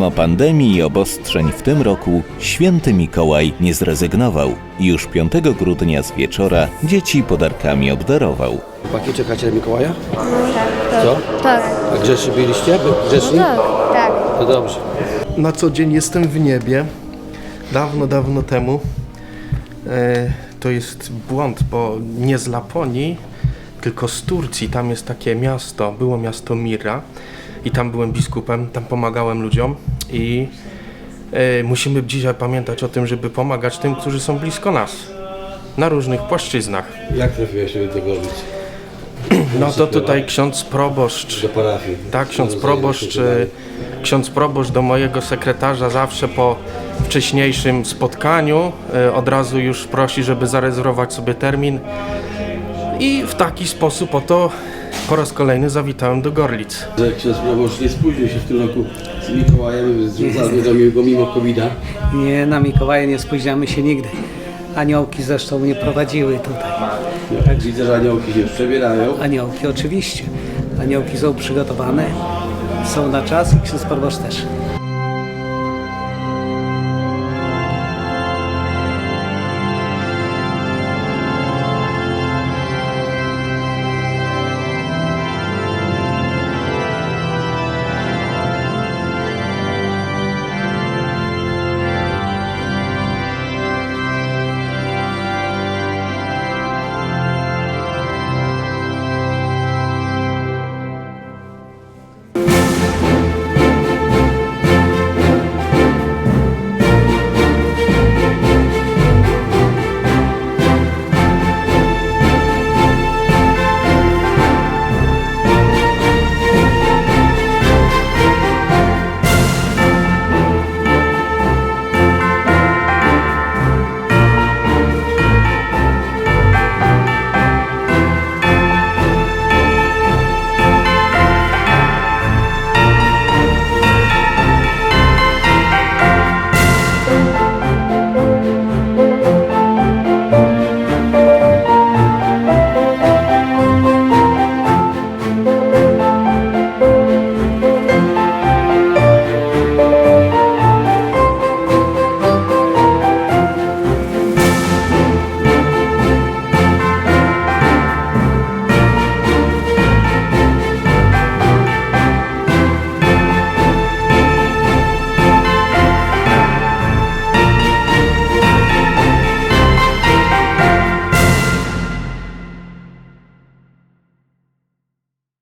Mimo pandemii i obostrzeń w tym roku, święty Mikołaj nie zrezygnował. Już 5 grudnia z wieczora dzieci podarkami obdarował. Chłopaki, czekacie na Mikołaja? Co? Tak. A grzeczni byliście? By- Grzeczni? Tak. To dobrze. Na co dzień jestem w niebie. Dawno, dawno temu. E, to jest błąd, bo nie z Laponii, tylko z Turcji. Tam jest takie miasto, było miasto Mira i tam byłem biskupem, tam pomagałem ludziom i e, musimy dzisiaj pamiętać o tym, żeby pomagać tym, którzy są blisko nas. Na różnych płaszczyznach. Jak trafiłeś do Gorlic? No to tutaj ksiądz proboszcz Do parafii. Tak, ksiądz proboszcz, e, ksiądz proboszcz do mojego sekretarza zawsze po wcześniejszym spotkaniu e, od razu już prosi, żeby zarezerwować sobie termin. I w taki sposób oto po raz kolejny zawitałem do Gorlic. Że ksiądz proboszcz nie spóźnił się w tym roku z Mikołajem, związany do miłego mimo covid Nie, na Mikołaja nie spóźniamy się nigdy. Aniołki zresztą mnie prowadziły tutaj. Widzę, że aniołki się przebierają. Aniołki oczywiście. Aniołki są przygotowane, są na czas i ksiądz proboszcz też.